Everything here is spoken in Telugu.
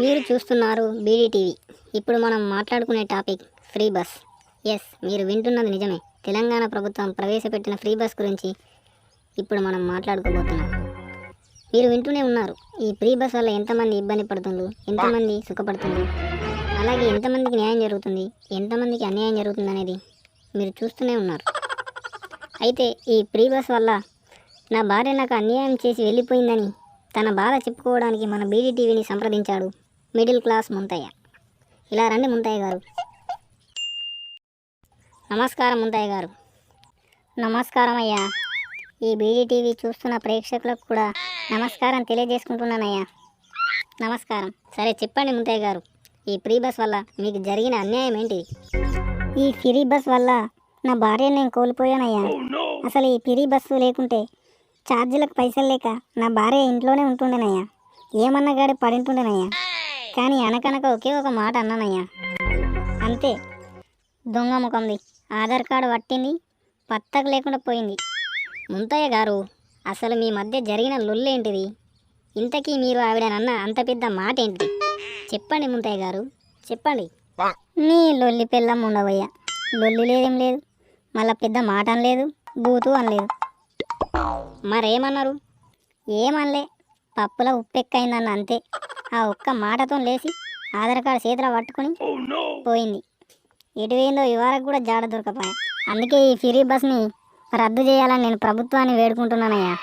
మీరు చూస్తున్నారు బీడీటీవీ ఇప్పుడు మనం మాట్లాడుకునే టాపిక్ ఫ్రీ బస్. ఎస్ మీరు వింటున్నది నిజమే. తెలంగాణ ప్రభుత్వం ప్రవేశపెట్టిన ఫ్రీ బస్ గురించి ఇప్పుడు మనం మాట్లాడుకోబోతున్నాం. మీరు వింటూనే ఉన్నారు. ఈ ఫ్రీ బస్ వల్ల ఎంతమంది ఇబ్బంది పడుతుండ్రు? ఎంతమంది సుఖపడుతుంది అలాగే ఎంతమందికి న్యాయం జరుగుతుంది? ఎంతమందికి అన్యాయం జరుగుతుంది అనేది మీరు చూస్తూనే ఉన్నారు. అయితే ఈ ఫ్రీ బస్ వల్ల నా భార్య నాకు అన్యాయం చేసి వెళ్ళిపోయిందని తన బాధ చెప్పుకోవడానికి మన బీడీ టీవీని సంప్రదించాడు మిడిల్ క్లాస్ ముంతయ్య. ఇలా రండి ముంతయ్య గారు. నమస్కారం ముంతయ్య గారు. నమస్కారం అయ్యా. ఈ బీడీ టీవీ చూస్తున్న ప్రేక్షకులకు కూడా నమస్కారం తెలియజేసుకుంటున్నానయ్యా. నమస్కారం. సరే చెప్పండి ముంతయ్య గారు. ఈ ఫ్రీ బస్ వల్ల మీకు జరిగిన అన్యాయం ఏంటి? ఈ ఫ్రీ బస్ వల్ల నా భార్యను నేను కోల్పోయానయ్యా. అసలు ఈ ఫ్రీ బస్సు లేకుంటే ఛార్జీలకు పైసలు లేక నా భార్య ఇంట్లోనే ఉంటుండేనయ్యా. ఏమన్నా గాడి పడింటుండేనయ్యా. కానీ అనకనక ఒకే ఒక మాట అన్నానయ్యా. అంతే. దొంగ ముఖంది. ఆధార్ కార్డు పట్టింది. పత్తకు లేకుండా పోయింది. ముంతయ్య గారు అసలు మీ మధ్య జరిగిన లొల్లేంటిది ఇంతకీ మీరు ఆవిడనన్న అంత పెద్ద మాట ఏంటిది? చెప్పండి ముంతయ్య గారు. చెప్పండి. నీ లొల్లి పిల్లం ఉండబోయ్యా లొల్లి లేదేం లేదు. మళ్ళా పెద్ద మాట అనలేదు. బూతు అనలేదు. మరేమన్నారు? ఏమనలే. పప్పులో ఉప్పెక్కైందన్న అంతే. ఆ ఒక్క మాటతో లేచి ఆధార్ కార్డు చేతిలో పట్టుకొని పోయింది. ఎటు పోయిందో ఇవాళకు కూడా జాడ దొరకపోయా. అందుకే ఈ ఫ్రీ బస్ని రద్దు చేయాలని నేను ప్రభుత్వాన్ని వేడుకుంటున్నానయ్యా.